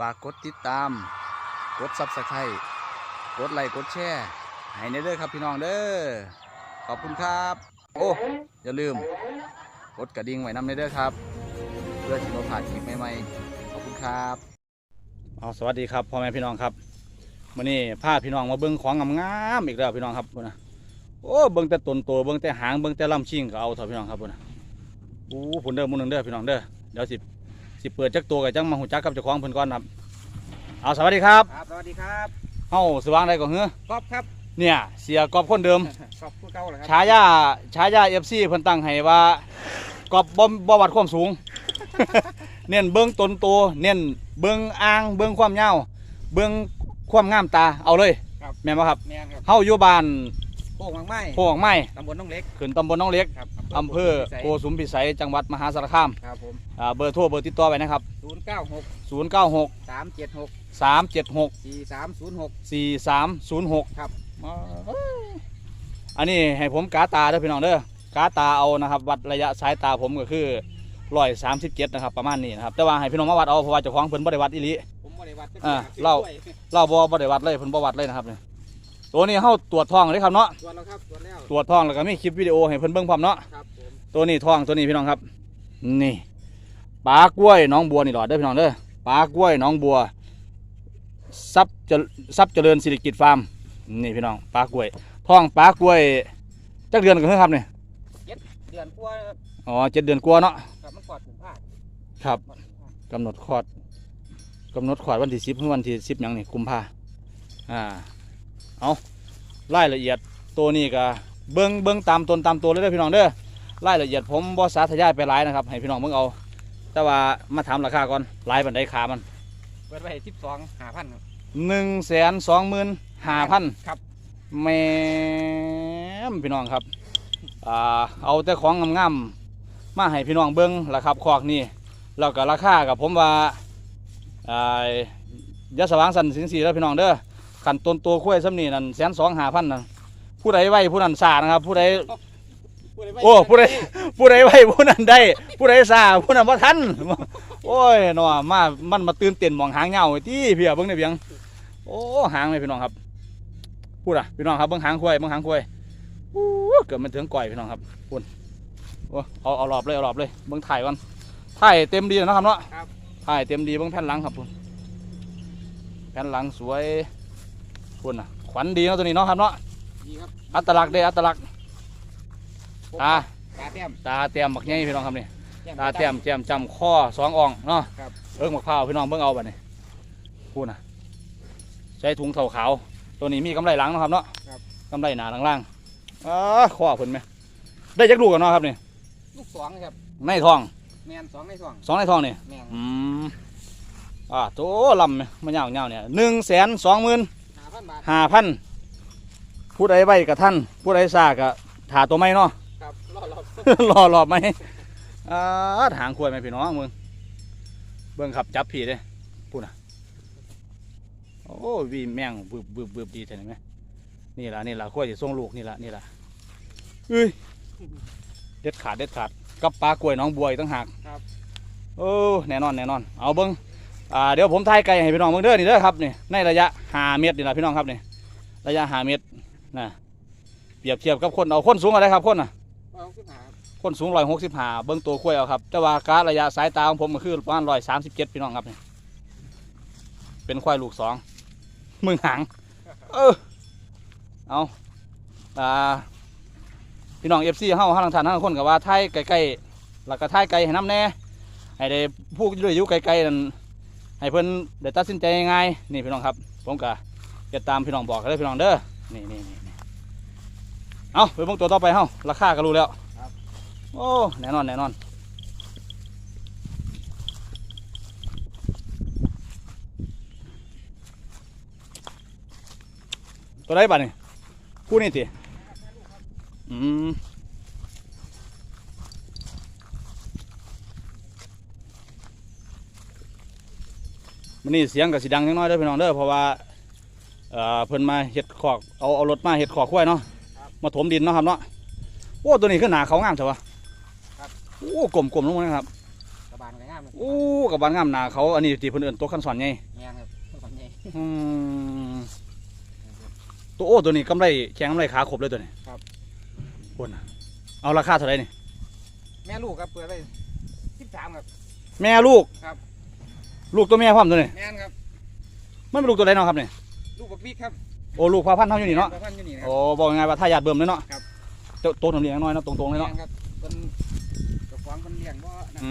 ฝากกดติดตาม กดซับสไครต์กดไลค์กดแชร์ให้ในเด้อครับพี่น้องเด้อขอบคุณครับ โอ้อย่าลืม กดกระดิ่งไว้นำในเด้อครับ เพื่อที่เราผ่านคลิปใหม่ๆขอบคุณครับเอาสวัสดีครับพ่อแม่พี่น้องครับวันนี้พาพี่น้องมาเบิ้งของงามๆอีกแล้วพี่น้องครับพุ่นนะโอ้เบิ้งแต่ต้นโตเบิ้งแต่หางเบิ้งแต่ลำชิงก็เอาเถอะพี่น้องครับพุ่นนะโอ้ผุนเด้อมุนหนึ่งเด้อพี่น้องเด้อเดี๋ยวสิสิเปิดจักตัวกับจังมาหูจักกับเจ้าของเพิ่นก่อนครับ เอาสวัสดีครับครับสวัสดีครับเฮาสว่างได้ก่อนเฮ้อก๊อฟครับเนี่ยเสียกอบคนเดิมก๊อฟผู้เก่าเหรอครัฉายาฉายาเอฟซีเพิ่นตั้งให้ว่ากอบบ่บ่วัดความสูง เน้นเบิ้งตนโตเน้นเบิ้งอ่างเบิ้งความยาวเบิ้งความงามตาเอาเลย ครับ แม่นบ่ครับแมนครับ เฮาอยู่บ้าน โป่งมังไม้โพของไม้ตำบลน้องเล็กขึ้นตำบลหน้องเล็กครับอำเภอโกสุมพิสัยจังหวัดมหาสารคามครับผมอ่าเบอร์โทรเบอร์ติดต่อไว้นะครับ ศูนย์เก้าหก096 สามเจ็ดหก376 สี่สามศูนย์หก 4306ครับ อันนี้ให้ผมกาตาเด้อพี่น้องเด้อกาตาเอานะครับวัดระยะสายตาผมก็คือร้อยสามสิบเจ็ดนะครับประมาณนี้นะครับแต่ว่าให้พี่น้องมาวัดเอาเพราะว่าเจ้าของเพิ่นบ่ได้วัดอีหลี ผมบริวัติอ่าเล่าเราบ่บ่ได้วัดเลยเพิ่นบ่วัดเลยนะครับเนี่ย ตัวนี้เฮาตรวจท้องเลยครับเนาะตรวจแล้วครับตรวจแล้วตรวจท้องแล้วก็มีคลิปวิดีโอให้เพิ่นเบิ่งพร้อมเนาะครับผมตัวนี้ท้องตัวนี้พี่น้องครับ นี่ปลากล้วยหน้องบัวนี่หลอดเด้อพี่น้องเด้อปลากล้วยหน้องบัวทรัพย์เจริญทรัพย์เจริญสิริกิจฟาร์มนี่พี่น้องปลากล้วยท้องปลากล้วยจักเดือนกันเพิ่งครับเนี่ยเดือนกว่าอ๋อเจ็ดเดือนกว่าเนาะครับมันกอดถุงผ้าครับกอดถุงผ้ากำหนดคลอดกำหนดคลอดวันที่สิบถึงวันที่สิบหยังนี่กุมภาอ่า เอารายละเอียดตัวนี้ก็เบิ้งเบิ้งตามตนตามตัวเลยเด้อพี่น้องเด้อรายละเอียดผมบ่สาธยายไปหลายนะครับ ให้พี่น้องเบิ่งเอา แต่ว่ามาถามราคาก่อนหลายบันไดขามันเปิดไว้สิบสองห้าพันหนึ่งแสนสองหมื่นห้าพันครับแม่มพี่น้องครับอ่าเอาแต่ของงามๆมาให้พี่น้องเบิ้งละครับคอกนี่แล้วก็ราคากับผมว่าอ่ายาสว่างสันสิงสีแล้วพี่น้องเด้อ ขันต้นตัวคุ้ยซ้ำนี่นั่นแสนสองห้าพันนั่นผู้ใดไหวผู้นั้นสานะครับ ผู้ใดโอ้ผู้ใดผู้ใดไหวผู้นั้นได้ ผู้ใดสาผู้นั้นว่าทันโอ้ยหนอมามันมาตื่นเต้นมองหางเงาไอ้ที่เพียเบิ่งได้เพียงโอ้หางเลยพี่น้องครับพูดอะพี่น้องครับเบิ่งหางควายเบิ่งหางควายอู้เกือบมันถึงก่อยพี่น้องครับพูดโอ้เอาเอารอบเลยเอารอบเลยเบิ่งถ่ายก่อนถ่ายเต็มดีแล้วเนาะครับเนาะครับถ่ายเต็มดีเบิ่งแผ่นหลังครับพูดแผ่นหลังสวย พูดน่ะขวัญดีเนาะตัวนี้เนาะครับเนาะดีครับอัตลักษณ์เด้อัตลักษณ์ตาตาแต้มตาเตรียมบักใหญ่พี่น้องครับนี่แต้มตาเตรียมแจมจำข้อสองอ่องเนาะครับเอิ้งมะพร้าวพี่น้องเบิ่งเอาบัดนี้พูดน่ะใช้ถุงเท่าขาวตัวนี้มีกำไรหลังเนาะครับเนาะครับกำไรหนาล่างๆอ้าข้อเพิ่นไหมได้จักลูกกันเนาะครับนี่ลูกสองครับในท้องแมนสองในสองสองในท้องนี่แมนอืมอ่าโตลำไหมมันยาวๆเนี่ยหนึ่งแสนสองหมื่นห้า พันบาท ห้าพันผู้ใดไว้กับท่านผู้ใดซากะถาตัวไม่เนาะ ครับรอรอบรอรอบไหมอ่าหางขวดไหมพี่น้องมึงเบิ่งขับจับผีเด้พูดนะโอ้วีแมงบึบบึบบึบดีใช่ไหมนี่ล่ะนี่ล่ะขวดจะส่งลูกนี่ล่ะนี่ล่ะเอ้ยเด็ดขาดเด็ดขาดกับปลากล้วยน้องบัวอีกตั้งหากครับ โอ้แน่นอนแน่นอน เอาเบิ้ง อ่าเดี๋ยวผมถ่ายไกลให้พี่น้องเบิ่งเด้อนี่เด้อครับนี่ในระยะหาเมตรนี่ล่ะพี่น้องครับนี่ระยะหาเมตรนะเปรียบเทียบกับคนเอาคนสูงอะไรครับคนน่ะคนสูงร้อยหกสิบห้าเบิ้งตัวคุ้ยเอาครับแต่ว่าการระยะสายตาของผมก็คือประมาณร้อยสามสิบเจ็ดพี่น้องครับนี่เป็นควายลูกสองมึงหางเออเอาอ่าพี่น้องเอฟซีเฮาห้าทางฐานห้าคนกับว่าไทยไกลๆแล้วก็ไทยไกลให้น้ำแน่ให้ได้ผู้ด้วยอยู่ไกลๆนั่น ให้เพิ่นได้ตัดสินใจง่ายๆนี่พี่น้องครับ ผมก็จะตามพี่น้องบอกกันเลยพี่น้องเด้อนี่นี่นี่นี่เอาไปเบิ่งตัวต่อไปเฮาราคาก็รู้แล้วโอ้แน่นอนแน่นอนตัวได้บัตนี่คู่นี่ติอืม มันนี่เสียงกับสีดังนิดน้อยเด้อพี่น้องเด้อเพราะว่าเอ่อเพิ่นมาเห็ดขอกเอาเอารถมาเห็ดขอกขั้วยเนาะมาถมดินเนาะครับเนาะโอ้ตัวนี้ขึ้นหนาเขางามใช่ปะโอ้กลมๆลงมานะครับสบายานกับงามเลยอู้กับบานงามหนาเขาอันนี้ตีเพิ่นเอิ้นตัวคันสอนไงแม่นครับตัวฝันใหญ่อืมตัวโอ้ตัวนี้กำไรแข็งกำไรขาครบเลยตัวนี้ครับคนน่ะเอาราคาเท่าไหร่นี่แม่ลูกครับเปิดไปสิบสามครับ แม่ลูกครับ ลูกตัวแม่พร้อมตัวนี้แม่นครับมันเป็นลูกตัวไหนเนาะครับเนี่ยลูกบักบิ๊กครับโอ้ลูกพาพันธุ์เท่าอยู่นี่เนาะแม่พันธุ์อยู่นี่นะคโอ้รับ บอกไงายว่าถ้าญาติเบิ่มเลยเนาะครับ เจ้าโตทำเลี้ยงน้อยเนาะตรงๆเลยเนาะแม่นครับเป็นเจ้าของเป็นเลี้ยงบ่นะอื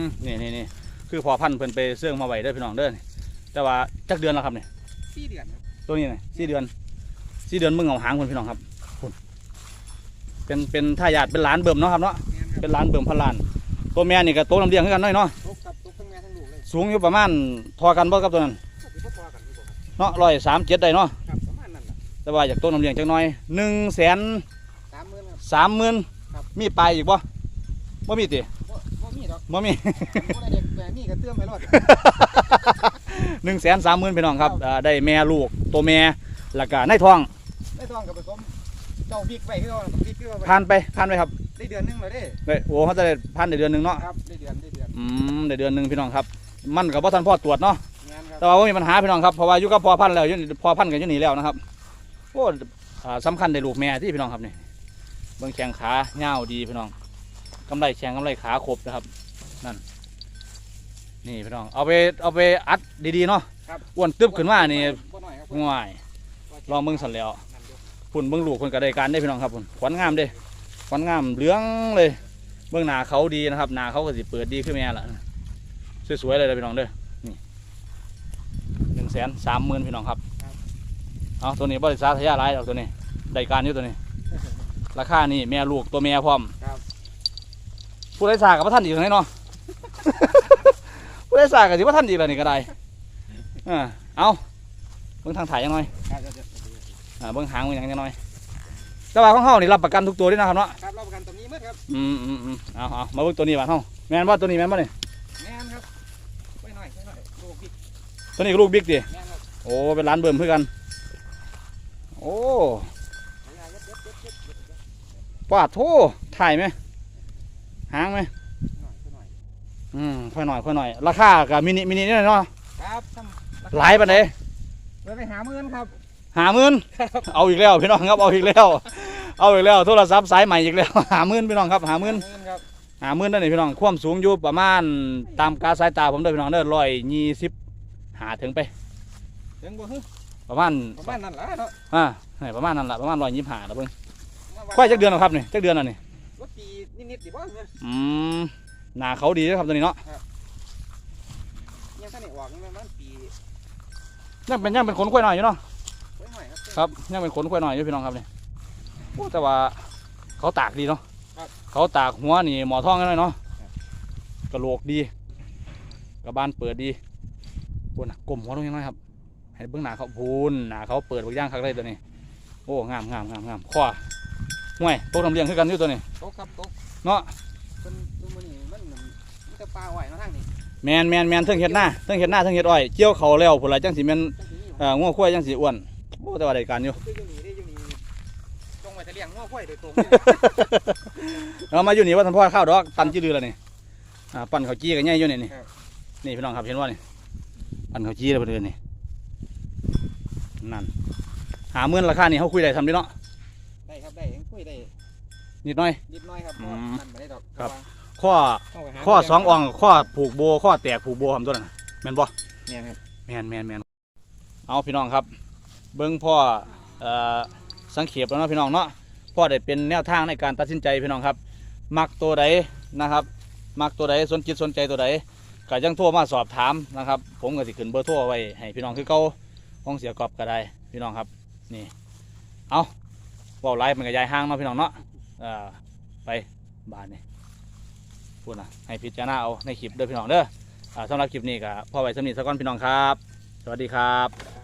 มนี่นี่นี่คือพอพันธุ์เพิ่นไปเสื่องมาไว้เด้อพี่น้องเด้อนี่แต่ว่าจักเดือนแล้วครับเนี่ยสี่เดือนครับตัวนี้นี่สี่เดือนสี่เดือนมึงเอาหางคนพี่น้องครับคุณเป็นเป็นทายาทเป็นหลานเบิ่มเนาะครับเนาะแม่นครับเป็นหลานเบิ่มพันล้านตัวแม่นี่ก็โตน้ำเลี้ยงคือกันน้อยเนาะตกครับต สูงอยู่ประมาณพอกันบ่ครับตัวนั้นก็สิบ่พอกันอยู่บ่ครับเนาะร้อยสามเจ็ดได้เนาะครับประมาณนั้นแหละแต่ว่าอยากโตน้ำเลี้ยงจักหน่อยหนึ่งแสนสามหมื่นครับสามหมื่นครับมีปลายอีกบ่บ่มีติบ่บ่มีดอกบ่มีบ่ได้เด็กแต่มีก็เตื้อมไปรอดหนึ่งแสนสามหมื่นพี่น้องครับอ่าได้แม่ลูกตัวแม่แล้วก็ในท้องได้ทองกับผสมเจ้าบิ๊กไปคือว่าบิ๊กคือว่าผ่านไปผ่านไปครับได้เดือนหนึงแล้วเด้ได้โอ้เขาจะได้ผ่านได้เดือนหนึ่งเนาะครับได้เดือนได้เดือนอืมได้เดือนหนึ่งพี่น้องครับ มันกับพ่อท่านพ่อตรวจเนาะงานครับแต่ว่าไม่มีปัญหาพี่น้องครับเพราะว่าอยู่กับพอพันธุ์แล้วอยู่นี่พอพันธุ์กันอยู่นี่แล้วนะครับโอ้อ่าสำคัญได้ลูกแม่ที่พี่น้องครับนี่เบื้องแข้งขาเงาวดีพี่น้องกำไรแข้งกำไรขาครบนะครับนั่นนี่พี่น้องเอาไปเอาไปอัดดีๆเนาะครับอ้วนตึบขึ้นมานี่บ่น้อยครับง่ายลองเบิ่งสันแล้วนั่นเด้อพุ่นเบิ่งลูกเพิ่นก็ได้การได้พี่น้องครับพุ่นขวัญงามเด้ขวัญงามเหลืองเลย เบื้องหน้าเขาดีนะครับหน้าเขาก็สิเปิดดีขึ้นแม่ละ สวยๆเลยนะพี่น้องเด้อนี่หนึ่งแสนสามหมื่นพี่น้องครับเอาตัวนี้บริษัททยาหลายเอาตัวนี้ได้การอยู่ตัวนี้ ราคานี่แม่ลูกตัวแม่พร้อมครับผู้ใดสากับพระท่านอีกไหนเนาะผู้ใดสากับสิพระท่านอีกแล้วนี่ก็ได้เออเอาเบิ่งทางถ่ายยังหน่อยครับครับอ่าเบิ่งหางมันยังน้อยแต่ว่าของเฮานี่รับประกันทุกตัวด้วยนะครับเนาะครับรับประกันตัวนี้หมดครับอืมอืมอืมเอาเอามาเบิ่งตัวนี้บ้านเฮาแม่นบ่ตัวนี้แม่นบ่นี่แม่นครับไปหน่อยไปหน่อยลูกบิ๊ก ตัวนี้ก็ลูกบิ๊กดิแม่นครับโอ้เป็นร้านเบิ่มเพื่อกัน โอ้ขายเย็บเย็บเย็บเย็บเย็บเย็บปาดโทถ่ายไหมหางไหมหน่อยไปหน่อยอืมค่อยหน่อยค่อยหน่อย ราคากับมินิมินินี่เนาะครับทำหลายปานใดไปไปหาเมื่อนครับหาหมื่นเอาอีกแล้วพี่น้องครับเอาอีกแล้ว เอาอีกแล้วโทรศัพท์สายใหม่อีกแล้วหาหมื่นพี่น้องครับหาหมื่นเมื่อนครับหาหมื่นนั่นนี่พี่น้องความสูงอยู่ประมาณตามกาสายตาผมเด้อพี่น้องเด้อร้อยยี่สิบ หาถึงไปถึงบ่ฮึประมาณประมาณนั้นแหละเนาะอ่าให้ประมาณนั้นละประมาณร้อยยี่สิบห้าละเบิ่งค่อยจักเดือนแล้วครับนี่จักเดือนแล้วนี่รถปีนิดๆดิบ่เนี่ยอืมหน้าเขาดีนะครับตัวนี้เนาะยังท่านนี่ออกยังประมาณปียังเป็นยังเป็นขนกล้วยหน่อยอยู่เนาะไว้หน่อยครับครับยังเป็นขนกล้วยหน่อยอยู่พี่น้องครับนี่โอ้แต่ว่าเขาตากดีเนาะครับเขาตากหัวนี่หมอท้องกันหน่อยเนาะครับกระโหลกดีกระบาลเปิดดี พูนน่ะกลมหัวลงยังไงครับให้เบื้องหน้าเขาพูนหน้าเขาเปิดบางอย่างคักเลยตัวนี้ โอ้งามงามงามงามข้อห่วยโตทำเลี้ยงคือกันอยู่ตัวนี้ตกครับตกเนาะเป็นตัวมันนี่มันมันมันจะปลาไหวมาทางนี้แมนแมนแมนเทิงเห็ดหน้าเทิงเห็ดหน้าเทิงเห็ดอ้อยเกี่ยวเขาแล้วผุนละจังสีแมนจังสีนี่เอ่อง้อควายจังสีอ้วนโอ้แต่ว่าได้การอยู่คืออยู่นี่ได้อยู่นี่จงไว้จะเลี้ยงง้อควายโดยตรงเรามาอยู่นี่ว่าท่านพ่อข้าวดอกตันจี้เรือแล้วนี่อ่าปั่นเขาวจี้กันง่ายอยู่นี่นี่นี่พี่น้องครับเห็นว่านี่ ปั่นเขาวจี้เลยเพื่อนนี่นั่นหาเมื่อนราคานี่เขาคุยได้ทำดีเนาะได้ครับได้ยังคุยได้นิดหน่อยนิดหน้อยครับอืเพราะมว่านั่นไม่ได้ดอกครับเพาะว่าข้อเข้าไปหาข้อสองอ่องข้อผูกโบข้อแตกผูกโบทำตัวนั้นน่ะแม่นบ่เนี่ยครับแมนแมนแมนเอาพี่น้องครับ เบิ้งพ่อเอ่อสังเขปแล้วเนาะพี่น้องเนาะพ่อได้เป็นแนวทางในการตัดสินใจพี่น้องครับ มักตัวใดนะครับ มักตัวใดสนจิตสนใจตัวใด ก็ยังโทรมาสอบถามนะครับ ผมก็สิขึ้นเบอร์โทรไว้ให้พี่น้องคือเก่าห้องเสียกรอบก็ได้พี่น้องครับนี่เอาเว่าไลฟ์มันก็ยายห้างเนาะพี่น้องเนาะเอ่อไปบ้านนี่พูดนะให้พิจารณาเอาในคลิปเด้อพี่น้องเด้ออ่าสำหรับคลิปนี้ก็พ่อไว้สำนีสักก้อนพี่น้องครับ สวัสดีครับ